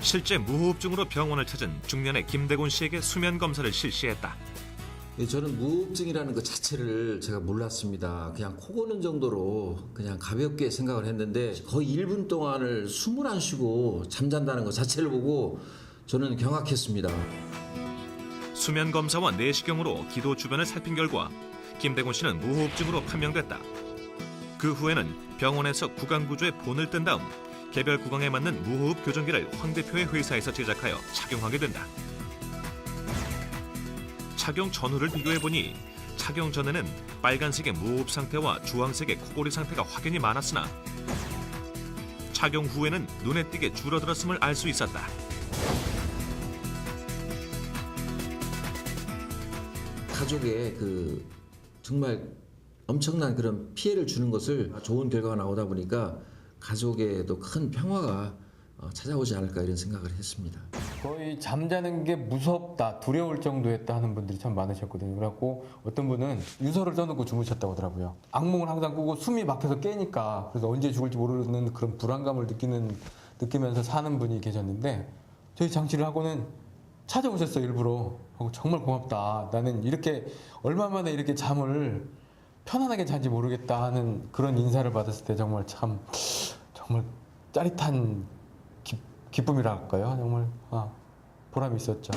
실제 무호흡증으로 병원을 찾은 중년의 김대곤 씨에게 수면 검사를 실시했다. 예, 저는 무호흡증이라는 것 자체를 제가 몰랐습니다. 그냥 코 고는 정도로 그냥 가볍게 생각을 했는데 거의 1분 동안을 숨을 안 쉬고 잠잔다는 것 자체를 보고 저는 경악했습니다. 수면 검사와 내시경으로 기도 주변을 살핀 결과 김대곤 씨는 무호흡증으로 판명됐다. 그 후에는 병원에서 구강 구조에 본을 뜬 다음 개별 구강에 맞는 무호흡 교정기를 황 대표의 회사에서 제작하여 착용하게 된다. 착용 전후를 비교해 보니 착용 전에는 빨간색의 무호흡 상태와 주황색의 코골이 상태가 확연히 많았으나 착용 후에는 눈에 띄게 줄어들었음을 알 수 있었다. 가족에 그 정말 엄청난 그런 피해를 주는 것을 좋은 결과가 나오다 보니까 가족에도 큰 평화가 어, 찾아오지 않을까 이런 생각을 했습니다. 거의 잠자는 게 무섭다, 두려울 정도였다 하는 분들이 참 많으셨거든요. 그래갖고 어떤 분은 유서를 써놓고 주무셨다고 하더라고요. 악몽을 항상 꾸고 숨이 막혀서 깨니까 그래서 언제 죽을지 모르는 그런 불안감을 느끼는 느끼면서 사는 분이 계셨는데 저희 장치를 하고는 찾아오셨어요 일부러. 정말 고맙다. 나는 이렇게 얼마 만에 이렇게 잠을 편안하게 잔지 모르겠다 하는 그런 인사를 받았을 때 정말 참 정말 짜릿한 기, 기쁨이랄까요? 정말 아, 보람이 있었죠.